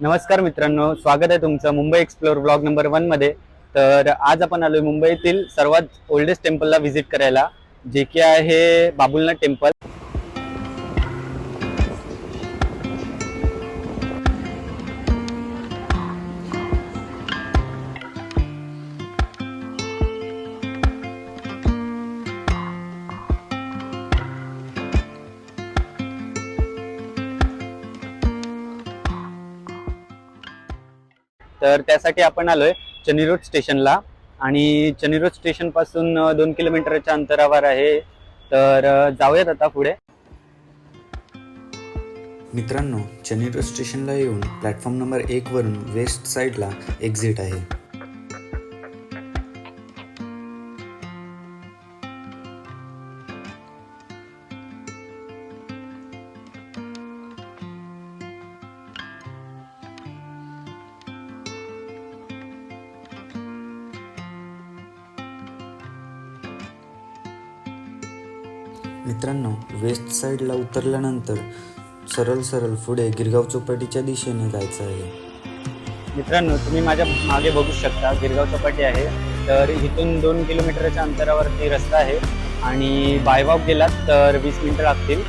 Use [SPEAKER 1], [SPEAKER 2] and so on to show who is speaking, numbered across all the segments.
[SPEAKER 1] नमस्कार मित्रांनो स्वागत आहे तुमचं मुंबई एक्सप्लोर ब्लॉग नंबर वनमध्ये. तर आज आपण आलोय मुंबईतील सर्वात ओल्डेस्ट टेम्पलला व्हिजिट करायला जे की आहे बाबुलनाथ टेम्पल तर त्यासाठी आपण आलोय चनी रोड स्टेशनला. आणि चनी रोड स्टेशनपासून दोन किलोमीटरच्या अंतरावर आहे. तर जाऊयात आता पुढे.
[SPEAKER 2] मित्रांनो चनेरो स्टेशनला येऊन प्लॅटफॉर्म नंबर एक वरून वेस्ट साईडला एक्झिट आहे. मित्रांनो वेस्ट साईडला उतरल्यानंतर सरळ सरळ पुढे गिरगाव चौपाटीच्या दिशेने जायचं आहे.
[SPEAKER 1] मित्रांनो तुम्ही माझ्या मागे बघू शकता गिरगाव चौपाटी आहे. तर इथून दोन किलोमीटरच्या अंतरावरती रस्ता आहे आणि बाय वॉक गेलात तर वीस मिनिटं लागतील.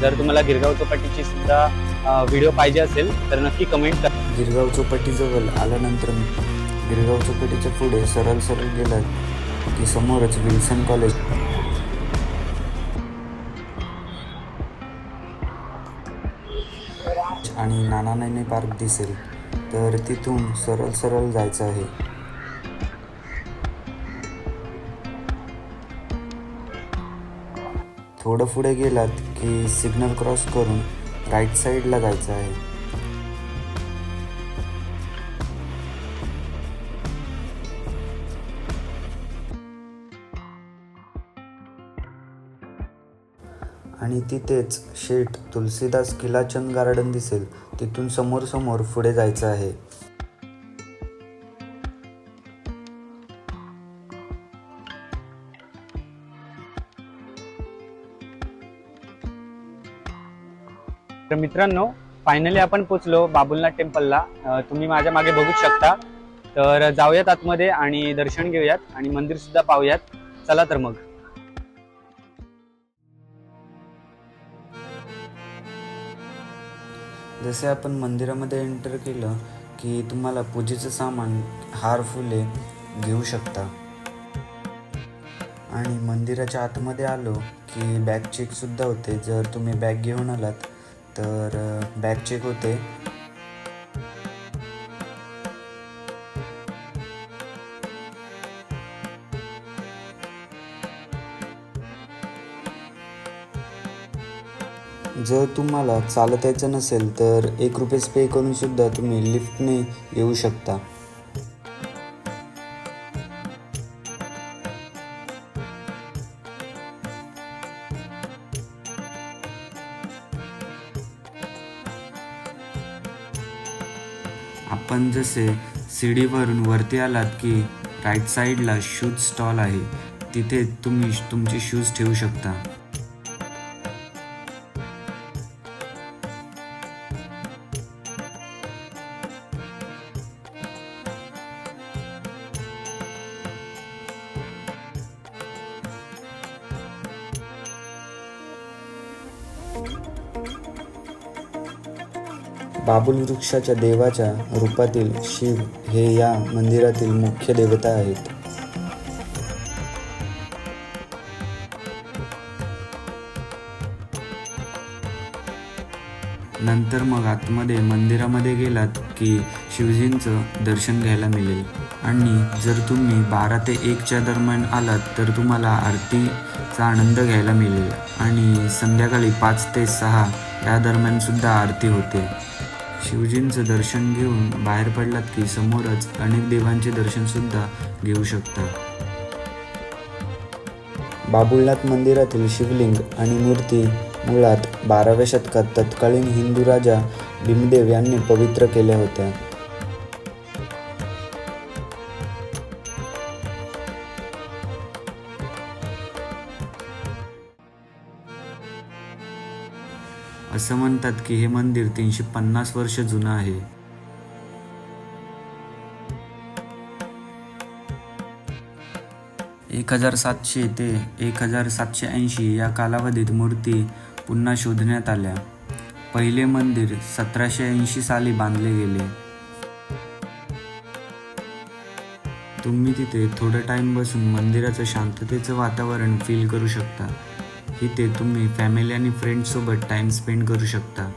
[SPEAKER 1] जर तुम्हाला गिरगाव चौपाटीची सुद्धा व्हिडिओ पाहिजे असेल तर नक्की कमेंट करा.
[SPEAKER 2] गिरगाव चौपाटीजवळ आल्यानंतर गिरगाव चौकटीच्या पुढे सरळ सरळ गेलात की समोरच विल्सन कॉलेज. आणि नाना नैने पार्क दिसेल तर तिथून सरळ सरळ जायचं आहे. थोडं पुढे गेलात की सिग्नल क्रॉस करून राईट साईडला जायचं आहे. आणि तिथेच शेठ तुलसीदास किलाचंद गार्डन दिसेल. तिथून समोर समोर पुढे जायचं आहे.
[SPEAKER 1] तर मित्रांनो फायनली आपण पोचलो बाबुलनाथ टेम्पलला. तुम्ही माझ्या मागे बघू शकता. तर जाऊयात आतमध्ये आणि दर्शन घेऊयात आणि मंदिर सुद्धा पाहूयात. चला तर मग.
[SPEAKER 2] जसे आपण मंदिरामध्ये एंटर केलं की तुम्हाला पूजेचं सामान हार फुले घेऊ शकता. आणि मंदिराच्या आतमध्ये आलो की बॅग चेकसुद्धा होते. जर तुम्ही बॅग घेऊन आलात तर बॅग चेक होते. जर तुम्हाला चालत यायचं नसेल तर एक रुपये पे करून सुद्धा तुम्ही लिफ्टने येऊ शकता. आपण जसे सीडीवरून वरती आलात की राईट साईडला शूज स्टॉल आहे तिथे तुम्ही तुमचे शूज ठेवू शकता. बाबुल वृक्षाच्या देवाच्या रूपातील शिव हे या मंदिरातील मुख्य देवता आहेत. नंतर मग आतमध्ये मंदिरामध्ये गेलात की शिवजींचं दर्शन घ्यायला मिळेल. आणि जर तुम्ही बारा ते एकच्या दरम्यान आलात तर तुम्हाला आरतीचा आनंद घ्यायला मिळेल. आणि संध्याकाळी पाच ते सहा या दरम्यान सुद्धा आरती होते. शिवजींचं दर्शन घेऊन बाहेर पडलात की समोरच अनेक देवांचे दर्शन सुद्धा घेऊ शकता. बाबुलनाथ मंदिरातील शिवलिंग आणि मूर्ती मुळात बाराव्या शतकात तत्कालीन हिंदू राजा भीमदेव यांनी पवित्र केल्या होत्या. असं म्हणतात की हे मंदिर तीनशे पन्नास वर्ष जुनं आहे. एक हजार सातशे ते एक हजार सातशे ऐंशी या कालावधीत मूर्ती पुन्हा शोधण्यात आल्या. पहिले मंदिर सतराशे ऐंशी साली बांधले गेले. तुम्ही तिथे थोडं टाइम बसून मंदिराचं शांततेचं वातावरण फील करू शकता. इथे तुम्ही फॅमिली आणि फ्रेंड्ससोबत टाइम स्पेंड करू शकता.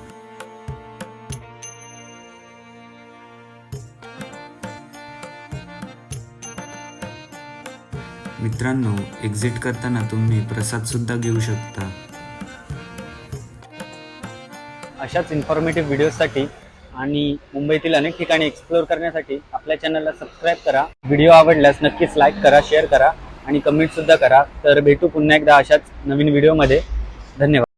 [SPEAKER 2] मित्रांनो एक्झिट करताना तुम्ही प्रसाद सुद्धा घेऊ शकता.
[SPEAKER 1] अशाच इन्फॉर्मेटिव्ह व्हिडिओसाठी आणि मुंबईतील अनेक ठिकाणी एक्सप्लोअर करण्यासाठी आपल्या चॅनलला सबस्क्राईब करा. व्हिडिओ आवडल्यास नक्कीच लाईक करा शेअर करा. आणि कमेंटसुद्धा करा. तर भेटू पुन्हा एकदा अशाच नवीन व्हिडिओमध्ये धन्यवाद.